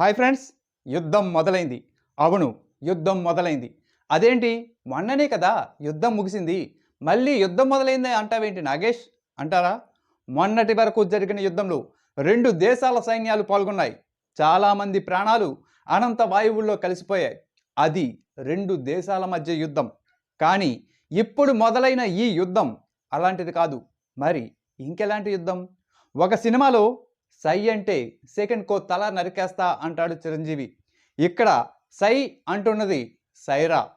Hi friends యుద్ధం మొదలైంది. అవును యుద్ధం మొదలైంది. అదేంటి? మొన్ననే కదా యుద్ధం ముగిసింది. మళ్ళీ యుద్ధం మొదలైంది అంటావేంటి నాగేష్? అంటారా? మొన్నటి వరకు జరిగిన యుద్ధంలో రెండు దేశాల సైన్యాలు పాల్గొన్నాయి. చాలామంది ప్రాణాలు అనంత వాయువుల్లో కలిసిపోయాయి. అది రెండు దేశాల మధ్య యుద్ధం. కానీ ఇప్పుడు మొదలైన ఈ యుద్ధం అలాంటిది కాదు. మరి ఇంకెలాంటి యుద్ధం? ఒక సినిమాలో సై అంటే సెకండ్ కో తల నరికేస్తా అంటాడు చిరంజీవి. ఇక్కడ సై అంటున్నది సైరా.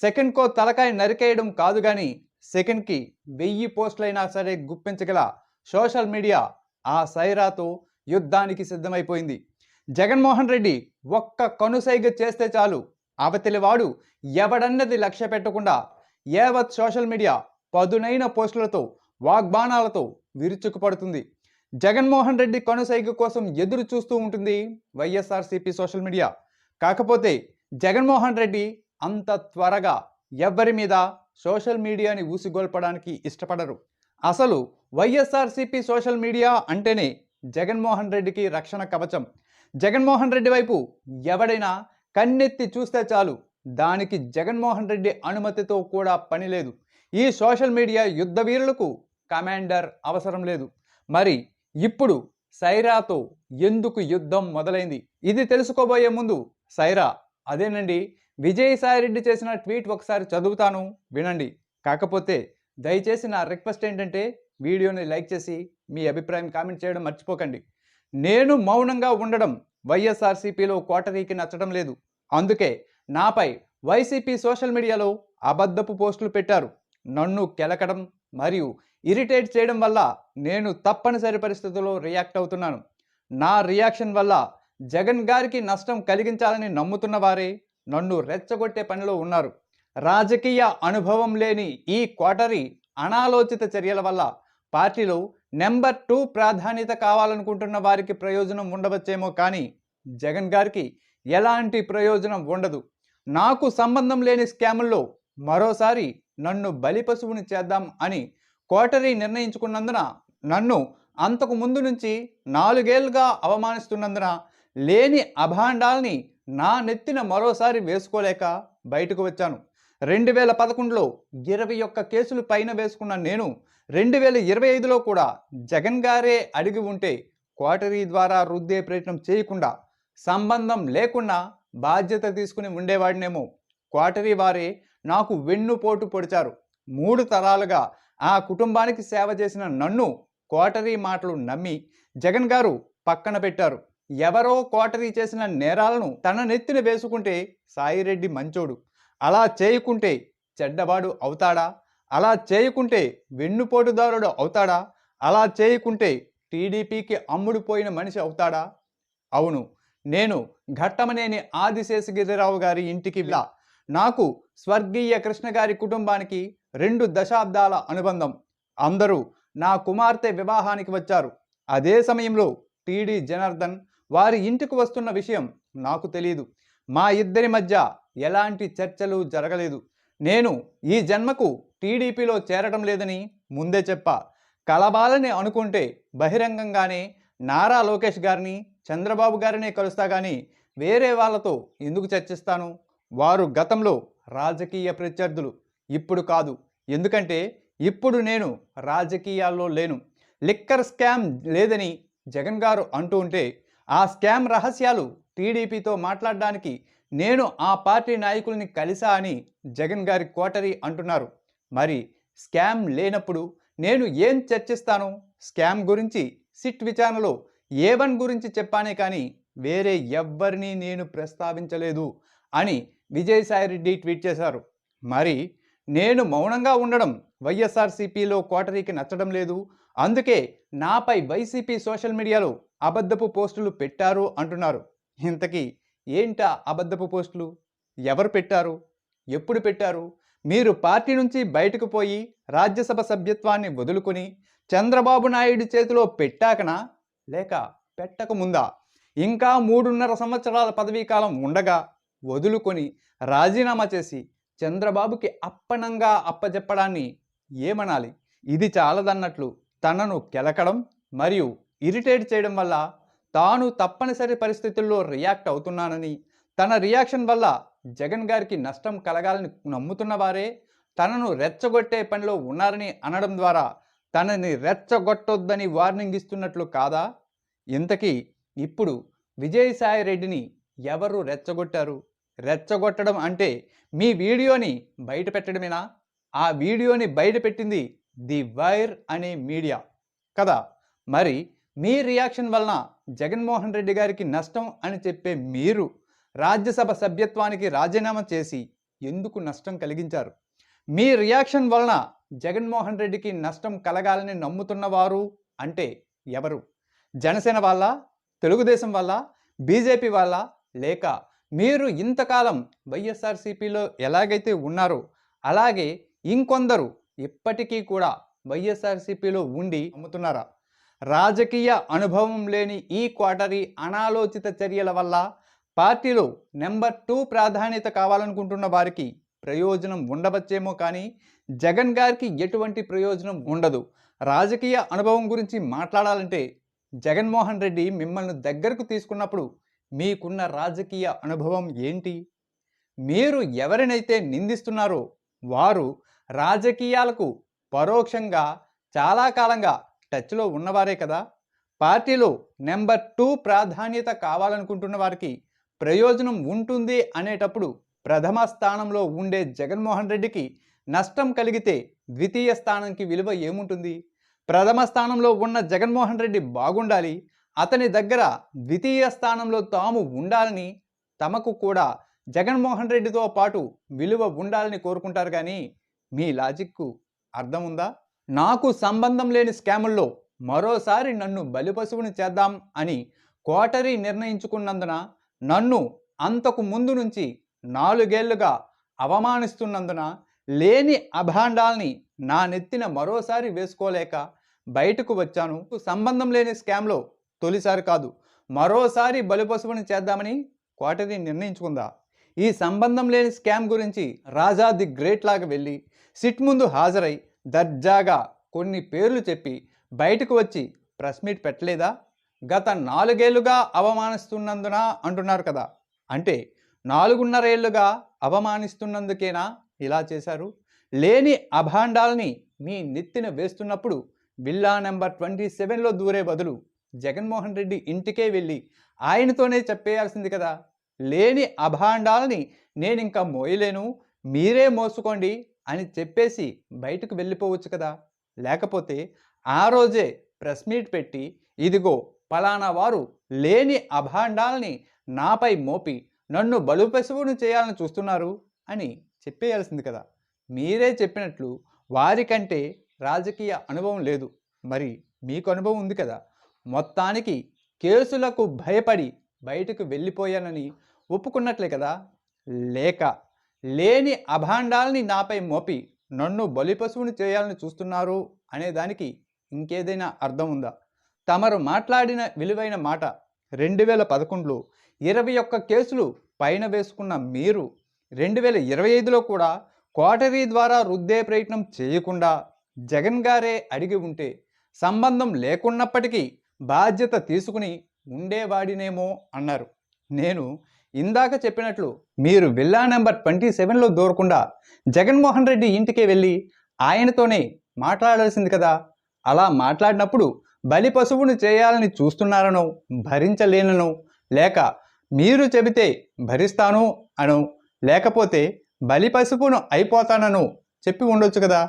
సెకండ్ కో తలకాయ నరికేయడం కాదు కానీ సెకండ్కి వెయ్యి పోస్టులైనా సరే గుప్పించగల సోషల్ మీడియా ఆ సైరాతో యుద్ధానికి సిద్ధమైపోయింది. జగన్మోహన్ రెడ్డి ఒక్క కనుసైగ చేస్తే చాలు. అవతలివాడు ఎవడన్నది లక్ష్య పెట్టకుండా యావత్ సోషల్ మీడియా పదునైన పోస్టులతో వాగ్బాణాలతో విరుచుకుపడుతుంది. జగన్మోహన్ రెడ్డి కనుసైగ కోసం ఎదురు చూస్తూ ఉంటుంది వైఎస్ఆర్సీపీ సోషల్ మీడియా. కాకపోతే జగన్మోహన్ రెడ్డి అంత త్వరగా ఎవ్వరి మీద సోషల్ మీడియాని ఊసిగొల్పడానికి ఇష్టపడరు. అసలు వైఎస్ఆర్సీపీ సోషల్ మీడియా అంటేనే జగన్మోహన్ రెడ్డికి రక్షణ కవచం. జగన్మోహన్ రెడ్డి వైపు ఎవడైనా కన్నెత్తి చూస్తే చాలు దానికి జగన్మోహన్ రెడ్డి అనుమతితో కూడా పని లేదు. ఈ సోషల్ మీడియా యుద్ధ వీరులకు కమాండర్ అవసరం లేదు. మరి ఇప్పుడు సైరాతో ఎందుకు యుద్ధం మొదలైంది? ఇది తెలుసుకోబోయే ముందు సైరా అదేనండి విజయసాయిరెడ్డి చేసిన ట్వీట్ ఒకసారి చదువుతాను వినండి. కాకపోతే దయచేసి నా రిక్వెస్ట్ ఏంటంటే వీడియోని లైక్ చేసి మీ అభిప్రాయం కామెంట్ చేయడం మర్చిపోకండి. నేను మౌనంగా ఉండడం వైఎస్ఆర్సీపీలో కోటరీకి నచ్చడం లేదు. అందుకే నాపై వైసీపీ సోషల్ మీడియాలో అబద్ధపు పోస్టులు పెట్టారు. నన్ను కెలకడం మరియు ఇరిటేట్ చేయడం వల్ల నేను తప్పనిసరి పరిస్థితుల్లో రియాక్ట్ అవుతున్నాను. నా రియాక్షన్ వల్ల జగన్ గారికి నష్టం కలిగించాలని నమ్ముతున్న వారే నన్ను రెచ్చగొట్టే పనిలో ఉన్నారు. రాజకీయ అనుభవం లేని ఈ కోటరీ అనాలోచిత చర్యల వల్ల పార్టీలో నెంబర్ టూ ప్రాధాన్యత కావాలనుకుంటున్న వారికి ప్రయోజనం ఉండవచ్చేమో కానీ జగన్ గారికి ఎలాంటి ప్రయోజనం ఉండదు. నాకు సంబంధం లేని స్కాముల్లో మరోసారి నన్ను బలిపశువుని చేద్దాం అని కోటరీ నిర్ణయించుకున్నందున నన్ను అంతకు ముందు నుంచి నాలుగేళ్ళుగా అవమానిస్తున్నందున లేని అభాండాల్ని నా నెత్తిన మరోసారి వేసుకోలేక బయటకు వచ్చాను. రెండు వేల పదకొండులో ఇరవై ఒక్క కేసులు పైన వేసుకున్న నేను రెండు వేల ఇరవై ఐదులో కూడా జగన్ గారే అడిగి ఉంటే కోటరీ ద్వారా రుద్దే ప్రయత్నం చేయకుండా సంబంధం లేకుండా బాధ్యత తీసుకుని ఉండేవాడినేమో. కోటరీ వారే నాకు వెన్నుపోటు పొడిచారు. మూడు తరాలుగా ఆ కుటుంబానికి సేవ చేసిన నన్ను కోటరీ మాటలు నమ్మి జగన్ గారు పక్కన పెట్టారు. ఎవరో కోటరీ చేసిన నేరాలను తన నెత్తిన వేసుకుంటే సాయిరెడ్డి మంచోడు. అలా చేయకుంటే చెడ్డవాడు అవుతాడా? అలా చేయకుంటే వెన్నుపోటుదారుడు అవుతాడా? అలా చేయకుంటే టీడీపీకి అమ్ముడుపోయిన మనిషి అవుతాడా? అవును నేను ఘట్టమనేని ఆదిశేషగిరిరావు గారి ఇంటికి వెళ్ళా. నాకు స్వర్గీయ కృష్ణ గారి కుటుంబానికి రెండు దశాబ్దాల అనుబంధం. అందరూ నా కుమార్తె వివాహానికి వచ్చారు. అదే సమయంలో టీడీ జనార్దన్ వారి ఇంటికి వస్తున్న విషయం నాకు తెలియదు మా ఇద్దరి మధ్య ఎలాంటి చర్చలు జరగలేదు. నేను ఈ జన్మకు టీడీపీలో చేరడం లేదని ముందే చెప్పా. కలబాలని అనుకుంటే బహిరంగంగానే నారా లోకేష్ గారిని చంద్రబాబు గారినే కలుస్తా కానీ వేరే వాళ్ళతో ఎందుకు చర్చిస్తాను? వారు గతంలో రాజకీయ ప్రత్యర్థులు. ఇప్పుడు కాదు. ఎందుకంటే ఇప్పుడు నేను రాజకీయాల్లో లేను. లిక్కర్ స్కామ్ లేదని జగన్ గారు అంటూ ఉంటే ఆ స్కామ్ రహస్యాలు టీడీపీతో మాట్లాడడానికి నేను ఆ పార్టీ నాయకుల్ని కలిసా అని జగన్ గారి కోటరీ అంటున్నారు. మరి స్కామ్ లేనప్పుడు నేను ఏం చర్చిస్తాను? స్కామ్ గురించి సిట్ విచారణలో ఏ వన్ గురించి చెప్పానే కానీ వేరే ఎవ్వరిని నేను ప్రస్తావించలేదు అని విజయసాయిరెడ్డి ట్వీట్ చేశారు. మరి నేను మౌనంగా ఉండడం వైఎస్ఆర్సీపీలో కోటరీకి నచ్చడం లేదు. అందుకే నాపై వైసీపీ సోషల్ మీడియాలో అబద్ధపు పోస్టులు పెట్టారు అంటున్నారు. ఇంతకీ ఏంటా అబద్ధపు పోస్టులు? ఎవరు పెట్టారు? ఎప్పుడు పెట్టారు? మీరు పార్టీ నుంచి బయటకు పోయి రాజ్యసభ సభ్యత్వాన్ని వదులుకొని చంద్రబాబు నాయుడు చేతిలో పెట్టాకనా? లేక పెట్టకముందా ఇంకా మూడున్నర సంవత్సరాల పదవీ కాలం ఉండగా వదులుకొని రాజీనామా చేసి చంద్రబాబుకి అప్పనంగా అప్పజెప్పడాన్ని ఏమనాలి? ఇది చాలదన్నట్లు తనను కెలకడం మరియు ఇరిటేట్ చేయడం వల్ల తాను తప్పనిసరి పరిస్థితుల్లో రియాక్ట్ అవుతున్నానని తన రియాక్షన్ వల్ల జగన్ గారికి నష్టం కలగాలని నమ్ముతున్న వారే తనను రెచ్చగొట్టే పనిలో ఉన్నారని అనడం ద్వారా తనని రెచ్చగొట్టొద్దని వార్నింగ్ ఇస్తున్నట్లు కాదా? ఇంతకీ ఇప్పుడు విజయసాయి రెడ్డిని ఎవరు రెచ్చగొట్టారు? రెచ్చగొట్టడం అంటే మీ వీడియోని బయట పెట్టడమేనా? ఆ వీడియోని బయట పెట్టింది ది వైర్ అనే మీడియా. కదా? మరి మీ రియాక్షన్ వలన జగన్మోహన్ రెడ్డి గారికి నష్టం అని చెప్పే మీరు రాజ్యసభ సభ్యత్వానికి రాజీనామా చేసి ఎందుకు నష్టం కలిగించారు? మీ రియాక్షన్ వలన జగన్మోహన్ రెడ్డికి నష్టం కలగాలని నమ్ముతున్నవారు అంటే ఎవరు? జనసేన వాళ్ళ? తెలుగుదేశం వల్ల బీజేపీ వాళ్ళ? లేక మీరు ఇంతకాలం వైఎస్ఆర్సీపీలో ఎలాగైతే ఉన్నారో అలాగే ఇంకొందరు ఇప్పటికీ కూడా వైఎస్ఆర్సీపీలో ఉండి అమ్ముతున్నారా రాజకీయ అనుభవం లేని ఈ క్వార్టరీ అనాలోచిత చర్యల వల్ల పార్టీలో నెంబర్ టూ ప్రాధాన్యత కావాలనుకుంటున్న వారికి ప్రయోజనం ఉండవచ్చేమో కానీ జగన్ గారికి ఎటువంటి ప్రయోజనం ఉండదు. రాజకీయ అనుభవం గురించి మాట్లాడాలంటే జగన్మోహన్ రెడ్డి మిమ్మల్ని దగ్గరకు తీసుకున్నప్పుడు మీకున్న రాజకీయ అనుభవం ఏంటి? మీరు ఎవరినైతే నిందిస్తున్నారో వారు రాజకీయాలకు పరోక్షంగా చాలా కాలంగా టచ్లో ఉన్నవారే కదా. పార్టీలో నెంబర్ టూ ప్రాధాన్యత కావాలనుకుంటున్న వారికి ప్రయోజనం ఉంటుంది అనేటప్పుడు ప్రథమ స్థానంలో ఉండే జగన్మోహన్ రెడ్డికి నష్టం కలిగితే ద్వితీయ స్థానానికి విలువ ఏముంటుంది? ప్రథమ స్థానంలో ఉన్న జగన్మోహన్ రెడ్డి బాగుండాలి అతని దగ్గర ద్వితీయ స్థానంలో తాము ఉండాలని తమకు కూడా జగన్మోహన్ రెడ్డితో పాటు విలువ ఉండాలని కోరుకుంటారు కానీ మీ లాజిక్కు అర్థం ఉందా? నాకు సంబంధం లేని స్కాముల్లో మరోసారి నన్ను బలిపశువుని చేద్దాం అని కోటరీ నిర్ణయించుకున్నందున నన్ను అంతకు ముందు నుంచి నాలుగేళ్ళుగా అవమానిస్తున్నందున లేని అభాండాల్ని నా నెత్తిన మరోసారి వేసుకోలేక బయటకు వచ్చాను. సంబంధం లేని స్కామ్లో తొలిసారి కాదు మరోసారి బలిపశువుని చేద్దామని కోటరీ నిర్ణయించుకుందా? ఈ సంబంధం లేని స్కామ్ గురించి రాజా ది గ్రేట్ లాగా వెళ్ళి సిట్ ముందు హాజరై దర్జాగా కొన్ని పేర్లు చెప్పి బయటకు వచ్చి ప్రెస్ మీట్ పెట్టలేదా? గత నాలుగేళ్ళుగా అవమానిస్తున్నందున అంటున్నారు కదా. అంటే నాలుగున్నరేళ్ళుగా అవమానిస్తున్నందుకేనా ఇలా చేశారు? లేని అభాండాల్ని మీ నెత్తిన వేస్తున్నప్పుడు బిల్లా నెంబర్ ట్వంటీ సెవెన్లో దూరే బదులు జగన్మోహన్ రెడ్డి ఇంటికే వెళ్ళి ఆయనతోనే చెప్పేయాల్సింది కదా. లేని అభాండాలని నేను ఇంకా మోయలేను మీరే మోసుకోండి అని చెప్పేసి బయటకు వెళ్ళిపోవచ్చు కదా. లేకపోతే ఆ రోజే ప్రెస్ మీట్ పెట్టి ఇదిగో పలానా వారు లేని అభాండాలని నాపై మోపి నన్ను బలుపెసువును చేయాలని చూస్తున్నారు అని చెప్పేయాల్సింది కదా. మీరే చెప్పినట్లు వారికంటే రాజకీయ అనుభవం లేదు. మరి మీకు అనుభవం ఉంది కదా. మొత్తానికి కేసులకు భయపడి బయటకు వెళ్ళిపోయానని ఒప్పుకున్నట్లే కదా? లేక లేని అభాండాల్ని నాపై మోపి నన్ను బలిపశువుని చేయాలని చూస్తున్నారు అనే దానికి ఇంకేదైనా అర్థం ఉందా? తమరు మాట్లాడిన విలువైన మాట రెండు వేల పదకొండులో ఇరవై ఒక్క కేసులు పైన వేసుకున్న మీరు రెండు వేల ఇరవై ఐదులో కూడా కోటరీ ద్వారా రుద్దే ప్రయత్నం చేయకుండా జగన్ గారే అడిగి ఉంటే సంబంధం లేకున్నప్పటికీ బాధ్యత తీసుకుని ఉండేవాడినేమో అన్నారు. నేను ఇందాక చెప్పినట్లు మీరు విల్లా నెంబర్ ట్వంటీ సెవెన్లో దూరకుండా జగన్మోహన్ రెడ్డి ఇంటికే వెళ్ళి ఆయనతోనే మాట్లాడాల్సింది కదా. అలా మాట్లాడినప్పుడు బలి పశువును చేయాలని చూస్తున్నారనో భరించలేనను లేక మీరు చెబితే భరిస్తాను అను లేకపోతే బలి పశువును అయిపోతానను చెప్పి ఉండొచ్చు కదా.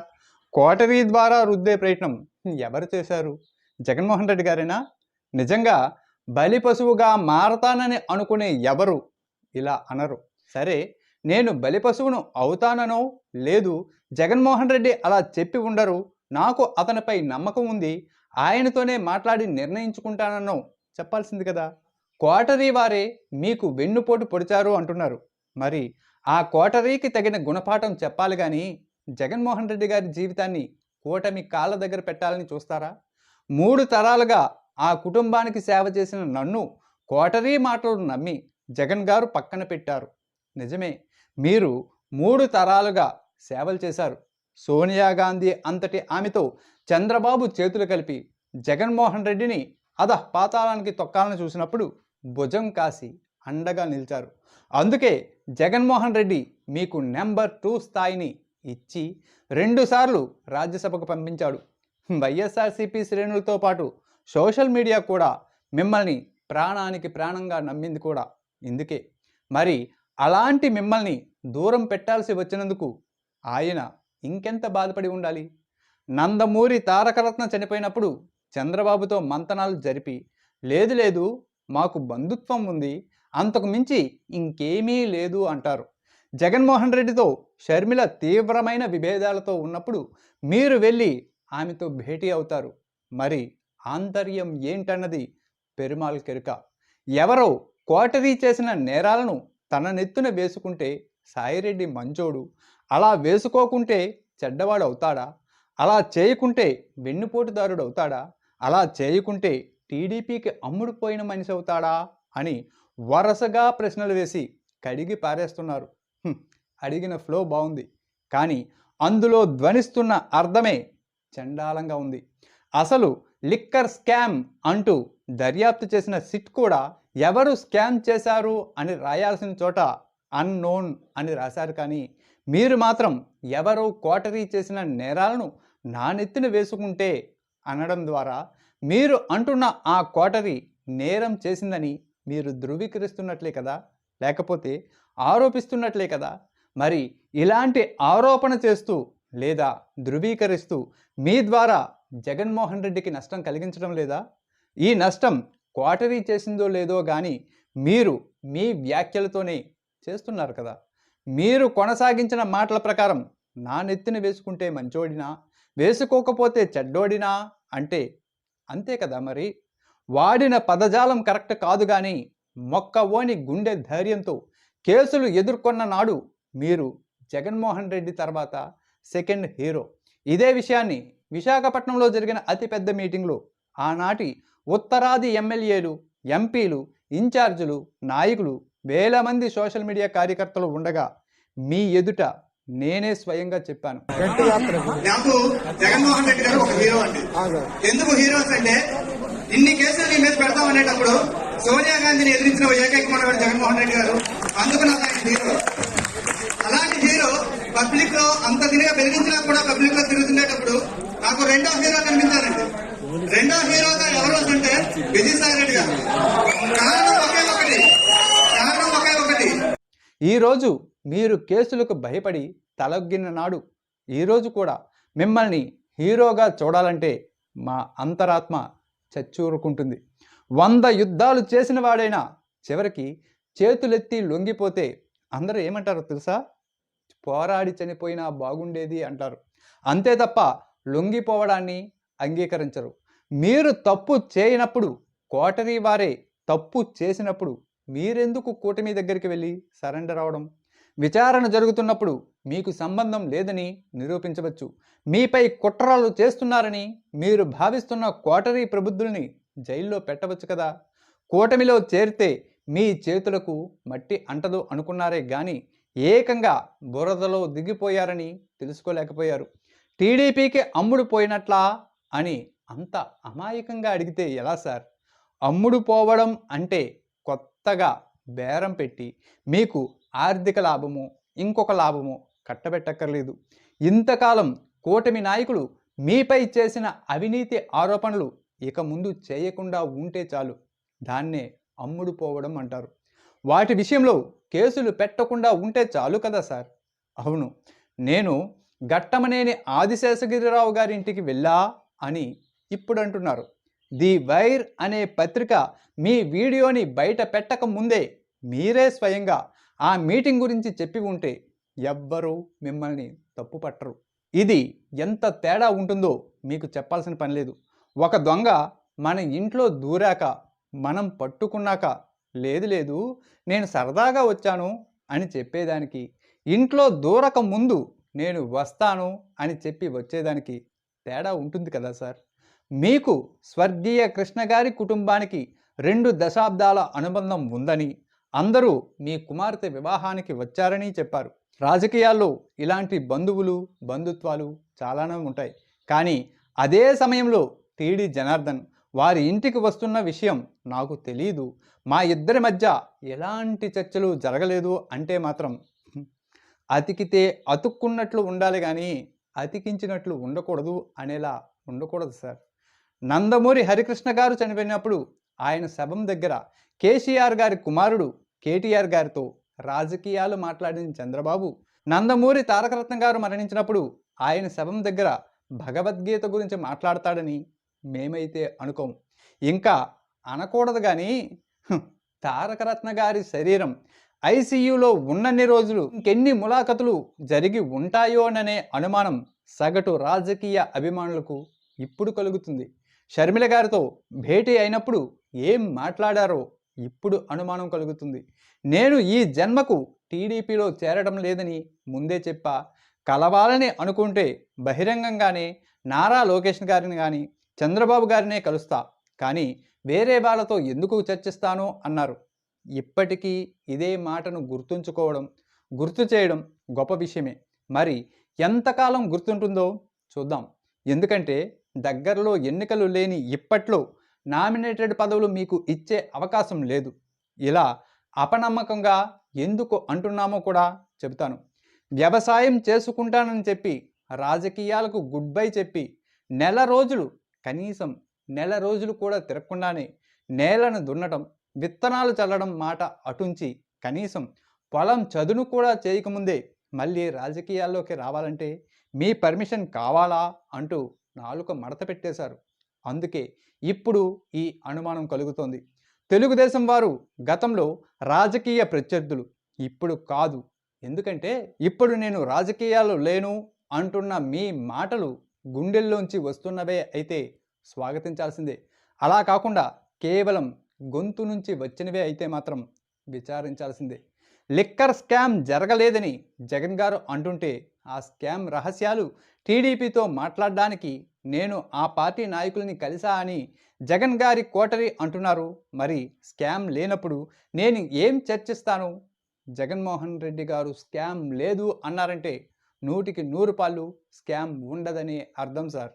కోటరీ ద్వారా రుద్దే ప్రయత్నం ఎవరు చేశారు? జగన్మోహన్ రెడ్డి గారేనా నిజంగా బలి పశువుగా మారతానని అనుకునే ఎవరు? ఇలా అనరు. సరే నేను బలి పశువును అవుతాననో లేదు జగన్మోహన్ రెడ్డి అలా చెప్పి ఉండరు. నాకు అతనిపై నమ్మకం ఉంది. ఆయనతోనే మాట్లాడి నిర్ణయించుకుంటాననో చెప్పాల్సింది కదా. కోటరీ వారే మీకు వెన్నుపోటు పొడిచారు అంటున్నారు. మరి ఆ కోటరీకి తగిన గుణపాఠం చెప్పాలి కానీ జగన్మోహన్ రెడ్డి గారి జీవితాన్ని కూటమి కాళ్ళ దగ్గర పెట్టాలని చూస్తారా? మూడు తరాలుగా ఆ కుటుంబానికి సేవ చేసిన నన్ను కోటరీ మాటలు నమ్మి జగన్ గారు పక్కన పెట్టారు. నిజమే మీరు మూడు తరాలుగా సేవలు చేశారు. సోనియా గాంధీ అంతటి ఆమెతో చంద్రబాబు చేతులు కలిపి జగన్మోహన్ రెడ్డిని అధ పాతాళానికి తొక్కాలని చూసినప్పుడు భుజం కాసి అండగా నిలిచారు. అందుకే జగన్మోహన్ రెడ్డి మీకు నెంబర్ టూ స్థాయిని ఇచ్చి రెండుసార్లు రాజ్యసభకు పంపించాడు. వైఎస్ఆర్సీపీ శ్రేణులతో పాటు సోషల్ మీడియా కూడా మిమ్మల్ని ప్రాణానికి ప్రాణంగా నమ్మింది కూడా. ఇందుకే. మరి అలాంటి మిమ్మల్ని దూరం పెట్టాల్సి వచ్చినందుకు ఆయన ఇంకెంత బాధపడి ఉండాలి? నందమూరి తారకరత్న చనిపోయినప్పుడు చంద్రబాబుతో మంతనాలు జరిపి లేదు లేదు మాకు బంధుత్వం ఉంది అంతకు మించి ఇంకేమీ లేదు అంటారు. జగన్మోహన్ రెడ్డితో షర్మిల తీవ్రమైన విభేదాలతో ఉన్నప్పుడు మీరు వెళ్ళి ఆమెతో భేటీ అవుతారు. మరి ఆంతర్యం ఏంటన్నది పెరుమాల్ కెరుక. ఎవరో కోటరీ చేసిన నేరాలను తన నెత్తున వేసుకుంటే సాయిరెడ్డి మంచోడు. అలా వేసుకోకుంటే చెడ్డవాడు అవుతాడా అలా చేయకుంటే వెన్నుపోటుదారుడు అవుతాడా అలా చేయకుంటే టీడీపీకి అమ్ముడుపోయిన మనిషి అవుతాడా అని వరుసగా ప్రశ్నలు వేసి కడిగి పారేస్తున్నారు. అడిగిన ఫ్లో బాగుంది కానీ అందులో ధ్వనిస్తున్న అర్థమే చండాలంగా ఉంది. అసలు లిక్కర్ స్కామ్ అంటూ దర్యాప్తు చేసిన సిట్ కూడా ఎవరు స్కామ్ చేశారు అని రాయాల్సిన చోట అన్నోన్ అని రాశారు కానీ మీరు మాత్రం ఎవరు కోటరీ చేసిన నేరాలను నానెత్తిన వేసుకుంటే అనడం ద్వారా మీరు అంటున్న ఆ కోటరీ నేరం చేసిందని మీరు ధృవీకరిస్తున్నట్లే కదా? లేకపోతే ఆరోపిస్తున్నట్లే కదా? మరి ఇలాంటి ఆరోపణ చేస్తూ లేదా ధృవీకరిస్తూ మీ ద్వారా జగన్మోహన్ రెడ్డికి నష్టం కలిగించడం లేదా? ఈ నష్టం క్వాటరీ చేసిందో లేదో కానీ మీరు మీ వ్యాఖ్యలతోనే చేస్తున్నారు కదా. మీరు కొనసాగించిన మాటల ప్రకారం నా నెత్తిన వేసుకుంటే మంచోడినా వేసుకోకపోతే చెడ్డోడినా అంటే అంతే కదా మరి. వాడిన పదజాలం కరెక్ట్ కాదు కానీ మొక్కవోని గుండె ధైర్యంతో కేసులు ఎదుర్కొన్న నాడు మీరు జగన్మోహన్ రెడ్డి తర్వాత సెకండ్ హీరో. ఇదే విషయాన్ని విశాఖపట్నంలో జరిగిన అతిపెద్ద మీటింగ్లో ఆనాటి ఉత్తరాది ఎమ్మెల్యేలు ఎంపీలు ఇన్ఛార్జీలు నాయకులు వేల మంది సోషల్ మీడియా కార్యకర్తలు ఉండగా మీ ఎదుట నేనే స్వయంగా చెప్పాను. నాకు జగన్మోహన్ రెడ్డి గారు ఒక హీరో అండి. ఎందుకు హీరోస్ అంటే ఇన్ని కేసులు నీ మీద పెడతాం అనేటప్పుడు సోనియా గాంధీని ఎదిరించిన ఏకైక మనవాడు జగన్మోహన్ రెడ్డి గారు. అందుకు నాకు ఆయన హీరో. పబ్లిక్లో అంత తిరిగా బెదిరించినా కూడా పబ్లిక్లో తిరుగుతుండేటప్పుడు నాకు రెండో హీరో కనిపించారండి రెండో హీరోగా ఎవరు అంటే విజయసాయి రెడ్డి గారు. కారణం ఒకే ఒకటి. కారణం ఒకే ఒకటి. ఈరోజు మీరు కేసులకు భయపడి తలొగ్గిన నాడు ఈరోజు కూడా మిమ్మల్ని హీరోగా చూడాలంటే మా అంతరాత్మ చచ్చూరుకుంటుంది. వంద యుద్ధాలు చేసిన వాడైనా చివరికి చేతులెత్తి లొంగిపోతే అందరూ ఏమంటారో తెలుసా? పోరాడి చనిపోయినా బాగుండేది అంటారు. అంతే తప్ప లొంగిపోవడాన్ని అంగీకరించరు. మీరు తప్పు చేయనప్పుడు కోటరీ వారే తప్పు చేసినప్పుడు మీరెందుకు కూటమి దగ్గరికి వెళ్ళి సరెండర్ అవడం? విచారణ జరుగుతున్నప్పుడు మీకు సంబంధం లేదని నిరూపించవచ్చు. మీపై కుట్రలు చేస్తున్నారని మీరు భావిస్తున్న కోటరీ ప్రబుద్ధుల్ని జైల్లో పెట్టవచ్చు కదా? కూటమిలో చేరితే మీ చేతులకు మట్టి అంటదు అనుకున్నారే కానీ ఏకంగా బురదలో దిగిపోయారని తెలుసుకోలేకపోయారు. టీడీపీకి అమ్ముడు పోయినట్లా అని అంత అమాయకంగా అడిగితే ఎలా సార్? అమ్ముడు పోవడం అంటే కొత్తగా బేరం పెట్టి మీకు ఆర్థిక లాభము ఇంకొక లాభము కట్టబెట్టక్కర్లేదు. ఇంతకాలం కూటమి నాయకులు మీపై చేసిన అవినీతి ఆరోపణలు ఇక ముందు చేయకుండా ఉంటే చాలు. దాన్నే అమ్ముడు పోవడం అంటారు. వాటి విషయంలో కేసులు పెట్టకుండా ఉంటే చాలు కదా సార్? అవును. నేను గట్టమనేని ఆదిశేషగిరిరావు గారి ఇంటికి వెళ్ళా అని ఇప్పుడు అంటున్నారు ది వైర్ అనే పత్రిక మీ వీడియోని బయట పెట్టక ముందే మీరే స్వయంగా ఆ మీటింగ్ గురించి చెప్పి ఉంటే ఎవ్వరూ మిమ్మల్ని తప్పు పట్టరు. ఇది ఎంత తేడా ఉంటుందో మీకు చెప్పాల్సిన పని లేదు. ఒక దొంగ మన ఇంట్లో దూరాక మనం పట్టుకున్నాక లేదు లేదు నేను సరదాగా వచ్చాను అని చెప్పేదానికి ఇంట్లో దూరక ముందు నేను వస్తాను అని చెప్పి వచ్చేదానికి తేడా ఉంటుంది కదా సార్. మీకు స్వర్గీయ కృష్ణ గారి కుటుంబానికి రెండు దశాబ్దాల అనుబంధం ఉందని అందరూ మీ కుమార్తె వివాహానికి వచ్చారని చెప్పారు. రాజకీయాల్లో ఇలాంటి బంధువులు బంధుత్వాలు చాలానే ఉంటాయి. కానీ అదే సమయంలో టీడీ జనార్దన్ వారి ఇంటికి వస్తున్న విషయం నాకు తెలియదు మా ఇద్దరి మధ్య ఎలాంటి చర్చలు జరగలేదు అంటే మాత్రం అతికితే అతుక్కున్నట్లు ఉండాలి కానీ అతికించినట్లు ఉండకూడదు అనేలా ఉండకూడదు సార్. నందమూరి హరికృష్ణ గారు చనిపోయినప్పుడు ఆయన శవం దగ్గర కేసీఆర్ గారి కుమారుడు కేటీఆర్ గారితో రాజకీయాలు మాట్లాడిన చంద్రబాబు నందమూరి తారకరత్న గారు మరణించినప్పుడు ఆయన శవం దగ్గర భగవద్గీత గురించి మాట్లాడతాడని మేమైతే అనుకోం ఇంకా అనకూడదు కానీ తారకరత్న గారి శరీరం ఐసీయూలో ఉన్నన్ని రోజులు ఇంకెన్ని ములాఖతులు జరిగి ఉంటాయోననే అనుమానం సగటు రాజకీయ అభిమానులకు ఇప్పుడు కలుగుతుంది. షర్మిల గారితో భేటీ అయినప్పుడు ఏం మాట్లాడారో ఇప్పుడు అనుమానం కలుగుతుంది. నేను ఈ జన్మకు టీడీపీలో చేరడం లేదని ముందే చెప్పా. కలవాలని అనుకుంటే బహిరంగంగానే నారా లోకేష్ గారిని కానీ చంద్రబాబు గారినే కలుస్తా కానీ వేరే వాళ్ళతో ఎందుకు చర్చిస్తాను అన్నారు. ఇప్పటికీ ఇదే మాటను గుర్తుంచుకోవడం గుర్తు చేయడం గొప్ప విషయమే. మరి ఎంతకాలం గుర్తుంటుందో చూద్దాం. ఎందుకంటే దగ్గరలో ఎన్నికలు లేని ఇప్పట్లో నామినేటెడ్ పదవులు మీకు ఇచ్చే అవకాశం లేదు. ఇలా అపనమ్మకంగా ఎందుకు అంటున్నామో కూడా చెబుతాను. వ్యవసాయం చేసుకుంటానని చెప్పి రాజకీయాలకు గుడ్ బై చెప్పి నెల రోజులు కనీసం నెల రోజులు కూడా తిరగకుండానే నేలను దున్నడం విత్తనాలు చల్లడం మాట అటుంచి కనీసం పొలం చదును కూడా చేయకముందే మళ్ళీ రాజకీయాల్లోకి రావాలంటే మీ పర్మిషన్ కావాలా అంటూ నాలుక మడత పెట్టేశారు. అందుకే ఇప్పుడు ఈ అనుమానం కలుగుతోంది. తెలుగుదేశం వారు గతంలో రాజకీయ ప్రత్యర్థులు ఇప్పుడు కాదు. ఎందుకంటే ఇప్పుడు నేను రాజకీయాలు లేను అంటున్న మీ మాటలు గుండెల్లోంచి వస్తున్నవే అయితే స్వాగతించాల్సిందే. అలా కాకుండా కేవలం గొంతు నుంచి వచ్చినవే అయితే మాత్రం విచారించాల్సిందే. లిక్కర్ స్కామ్ జరగలేదని జగన్ గారు అంటుంటే ఆ స్కామ్ రహస్యాలు టీడీపీతో మాట్లాడడానికి నేను ఆ పార్టీ నాయకుల్ని కలిసా అని జగన్ గారి కోటరి అంటున్నారు. మరి స్కామ్ లేనప్పుడు నేను ఏం చర్చిస్తాను? జగన్మోహన్ రెడ్డి గారు స్కామ్ లేదు అన్నారంటే నూటికి నూరు పాళ్ళు స్కామ్ ఉండదని అర్థం సార్.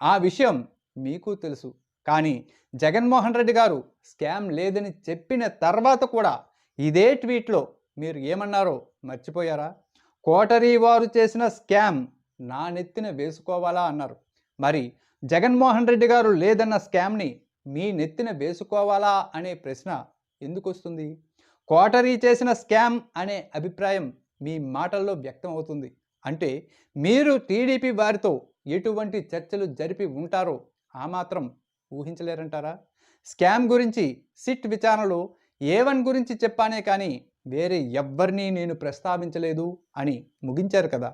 ఆ విషయం మీకు తెలుసు. కానీ జగన్మోహన్ రెడ్డి గారు స్కామ్ లేదని చెప్పిన తర్వాత కూడా ఇదే ట్వీట్లో మీరు ఏమన్నారో మర్చిపోయారా? కోటరీ వారు చేసిన స్కామ్ నా నెత్తిన వేసుకోవాలా అన్నారు. మరి జగన్మోహన్ రెడ్డి గారు లేదన్న స్కామ్ని మీ నెత్తిన వేసుకోవాలా అనే ప్రశ్న ఎందుకు వస్తుంది కోటరీ చేసిన స్కామ్ అనే అభిప్రాయం మీ మాటల్లో వ్యక్తం అవుతుంది అంటే మీరు టీడీపీ వారితో ఎటువంటి చర్చలు జరిపి ఉంటారో ఆ మాత్రం ఊహించలేరంటారా? స్కామ్ గురించి సిట్ విచారణలో ఏ వన్ గురించి చెప్పానే కానీ వేరే ఎవ్వరినీ నేను ప్రస్తావించలేదు అని ముగించారు కదా.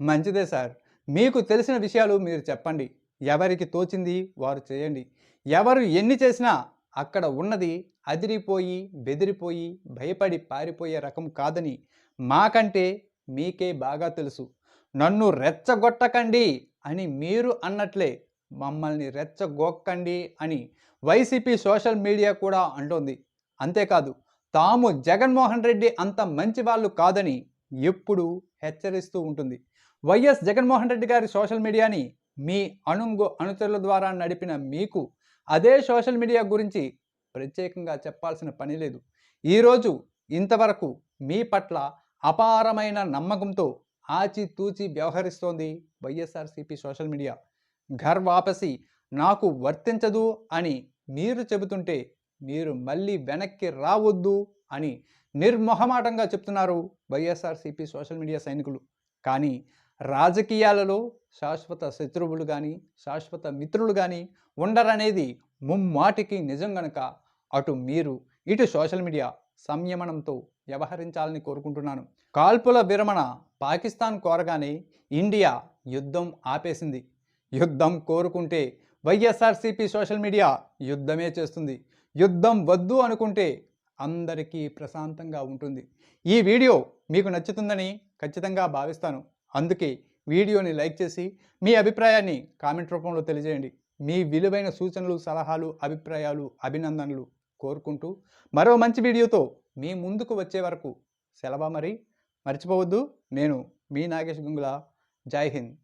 మంచిదే సార్. మీకు తెలిసిన విషయాలు మీరు చెప్పండి. ఎవరికి తోచింది వారు చేయండి. ఎవరు ఎన్ని చేసినా అక్కడ ఉన్నది అదిరిపోయి బెదిరిపోయి భయపడి పారిపోయే రకం కాదని మాకంటే మీకే బాగా తెలుసు. నన్ను రెచ్చగొట్టకండి అని మీరు అన్నట్లే మమ్మల్ని రెచ్చగొక్కండి అని వైసీపీ సోషల్ మీడియా కూడా అంటోంది. అంతేకాదు తాము జగన్మోహన్ రెడ్డి అంత మంచి వాళ్ళు కాదని ఎప్పుడు హెచ్చరిస్తూ ఉంటుంది. వైఎస్ జగన్మోహన్ రెడ్డి గారి సోషల్ మీడియాని మీ అణుంగు అనుచరుల ద్వారా నడిపిన మీకు అదే సోషల్ మీడియా గురించి ప్రత్యేకంగా చెప్పాల్సిన పని లేదు. ఈరోజు ఇంతవరకు మీ పట్ల అపారమైన నమ్మకంతో ఆచితూచి వ్యవహరిస్తోంది వైఎస్ఆర్సీపీ సోషల్ మీడియా. ఘర్ వాపసి నాకు వర్తించదు అని మీరు చెబుతుంటే మీరు మళ్ళీ వెనక్కి రావద్దు అని నిర్మొహమాటంగా చెప్తున్నారు వైఎస్ఆర్సీపీ సోషల్ మీడియా సైనికులు. కానీ రాజకీయాలలో శాశ్వత శత్రువులు కానీ శాశ్వత మిత్రులు కానీ ఉండరనేది ముమ్మాటికి నిజం గనక అటు మీరు ఇటు సోషల్ మీడియా సంయమనంతో వ్యవహరించాలని కోరుకుంటున్నాను. కాల్పుల విరమణ పాకిస్తాన్ కోరగానే ఇండియా యుద్ధం ఆపేసింది. యుద్ధం కోరుకుంటే వైఎస్ఆర్సీపీ సోషల్ మీడియా యుద్ధమే చేస్తుంది. యుద్ధం వద్దు అనుకుంటే అందరికీ ప్రశాంతంగా ఉంటుంది. ఈ వీడియో మీకు నచ్చుతుందని ఖచ్చితంగా భావిస్తాను. అందుకే వీడియోని లైక్ చేసి మీ అభిప్రాయాన్ని కామెంట్ రూపంలో తెలియజేయండి. మీ విలువైన సూచనలు సలహాలు అభిప్రాయాలు అభినందనలు కోరుకుంటూ మరో మంచి వీడియోతో మీ ముందుకు వచ్చే వరకు సెలవా మరి? మర్చిపోవద్దు. నేను మీ నాగేష్ గుంగుల. జై హింద్.